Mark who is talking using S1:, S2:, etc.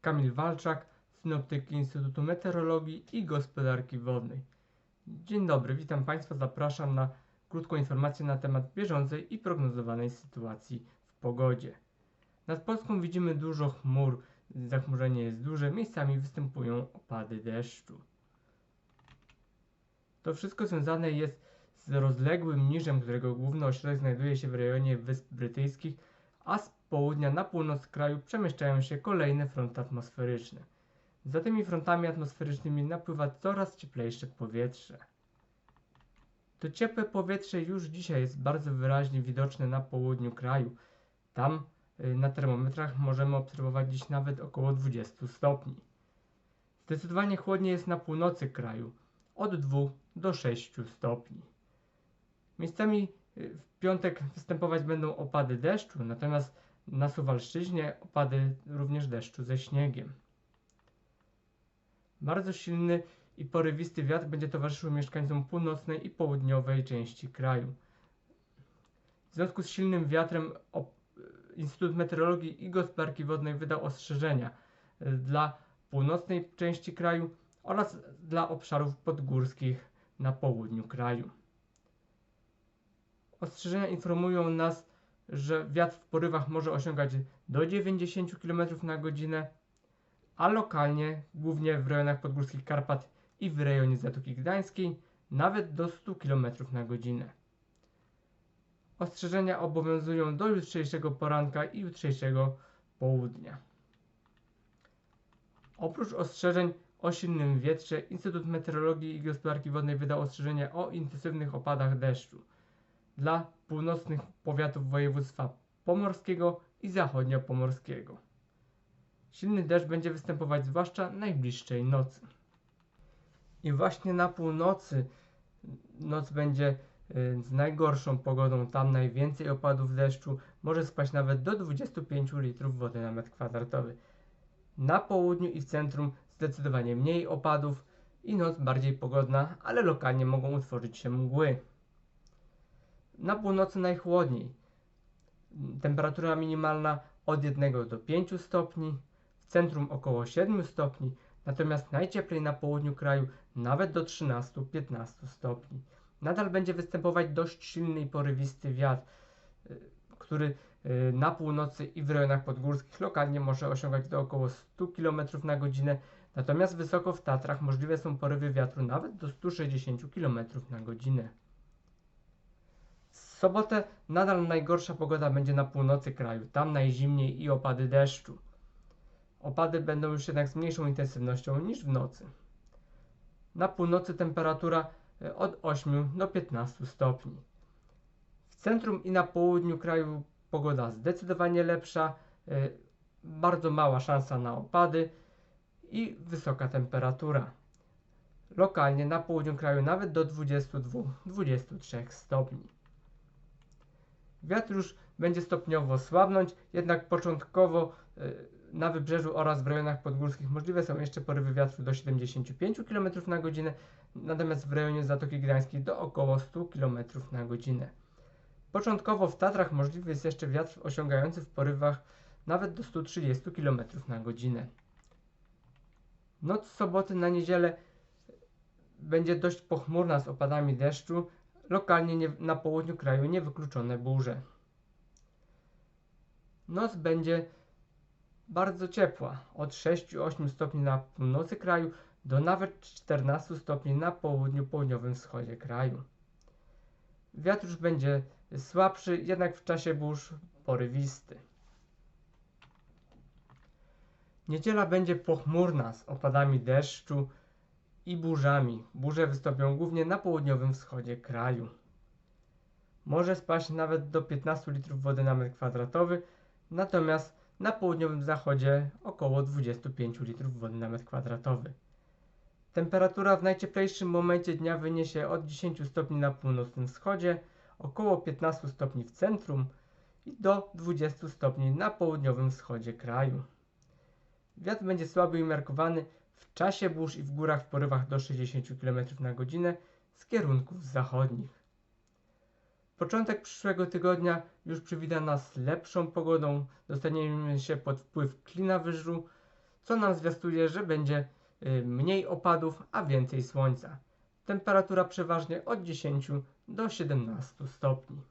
S1: Kamil Walczak, synoptyk Instytutu Meteorologii i Gospodarki Wodnej. Dzień dobry, witam Państwa. Zapraszam na krótką informację na temat bieżącej i prognozowanej sytuacji w pogodzie. Nad Polską widzimy dużo chmur, zachmurzenie jest duże, miejscami występują opady deszczu. To wszystko związane jest z rozległym niżem, którego główny ośrodek znajduje się w rejonie Wysp Brytyjskich, a z południa na północ kraju przemieszczają się kolejne fronty atmosferyczne. Za tymi frontami atmosferycznymi napływa coraz cieplejsze powietrze. To ciepłe powietrze już dzisiaj jest bardzo wyraźnie widoczne na południu kraju. Tam y, na termometrach możemy obserwować dziś nawet około 20 stopni. Zdecydowanie chłodniej jest na północy kraju, od 2 do 6 stopni. Miejscami w piątek występować będą opady deszczu, natomiast na Suwalszczyźnie opady również deszczu ze śniegiem. Bardzo silny i porywisty wiatr będzie towarzyszył mieszkańcom północnej i południowej części kraju. W związku z silnym wiatrem op- Instytut Meteorologii i Gospodarki Wodnej wydał ostrzeżenia y, dla północnej części kraju oraz dla obszarów podgórskich na południu kraju. Ostrzeżenia informują nas, że wiatr w porywach może osiągać do 90 km na godzinę, a lokalnie, głównie w rejonach podgórskich Karpat i w rejonie Zatoki Gdańskiej, nawet do 100 km na godzinę. Ostrzeżenia obowiązują do jutrzejszego poranka i jutrzejszego południa. Oprócz ostrzeżeń o silnym wietrze, Instytut Meteorologii i Gospodarki Wodnej wydał ostrzeżenie o intensywnych opadach deszczu dla północnych powiatów województwa pomorskiego i zachodniopomorskiego. Silny deszcz będzie występować zwłaszcza najbliższej nocy. I właśnie na północy noc będzie y, z najgorszą pogodą. Tam najwięcej opadów deszczu może spaść nawet do 25 litrów wody na metr kwadratowy. Na południu i w centrum zdecydowanie mniej opadów i noc bardziej pogodna, ale lokalnie mogą utworzyć się mgły. Na północy najchłodniej. Temperatura minimalna od 1 do 5 stopni, w centrum około 7 stopni, natomiast najcieplej na południu kraju nawet do 13-15 stopni. Nadal będzie występować dość silny i porywisty wiatr, y, który y, na północy i w rejonach podgórskich lokalnie może osiągać do około 100 km na godzinę, natomiast wysoko w Tatrach możliwe są porywy wiatru nawet do 160 km na godzinę. Sobotę nadal najgorsza pogoda będzie na północy kraju, tam najzimniej i opady deszczu. Opady będą już jednak z mniejszą intensywnością niż w nocy. Na północy temperatura e, od 8 do 15 stopni. W centrum i na południu kraju pogoda zdecydowanie lepsza, e, bardzo mała szansa na opady i wysoka temperatura. Lokalnie na południu kraju nawet do 22-23 stopni. Wiatr już będzie stopniowo słabnąć, jednak początkowo y, na wybrzeżu oraz w rejonach podgórskich możliwe są jeszcze porywy wiatru do 75 km na godzinę, natomiast w rejonie Zatoki Gdańskiej do około 100 km na godzinę. Początkowo w Tatrach możliwy jest jeszcze wiatr osiągający w porywach nawet do 130 km na godzinę. Noc soboty na niedzielę będzie dość pochmurna z opadami deszczu, lokalnie nie, na południu kraju niewykluczone burze. Noc będzie bardzo ciepła, od 6-8 stopni na północy kraju do nawet 14 stopni na południu, południowym wschodzie kraju. Wiatr już będzie słabszy, jednak w czasie burz porywisty. Niedziela będzie pochmurna z opadami deszczu i burzami. Burze wystąpią głównie na południowym wschodzie kraju. Może spaść nawet do 15 litrów wody na metr kwadratowy, natomiast na południowym zachodzie około 25 litrów wody na metr kwadratowy. Temperatura w najcieplejszym momencie dnia wyniesie od 10 stopni na północnym wschodzie, około 15 stopni w centrum i do 20 stopni na południowym wschodzie kraju. Wiatr będzie słaby i umiarkowany w czasie burz i w górach w porywach do 60 km na godzinę z kierunków zachodnich. Początek przyszłego tygodnia już przywita nas lepszą pogodą. Dostaniemy się pod wpływ klina wyżu, co nam zwiastuje, że będzie y, mniej opadów, a więcej słońca. Temperatura przeważnie od 10 do 17 stopni.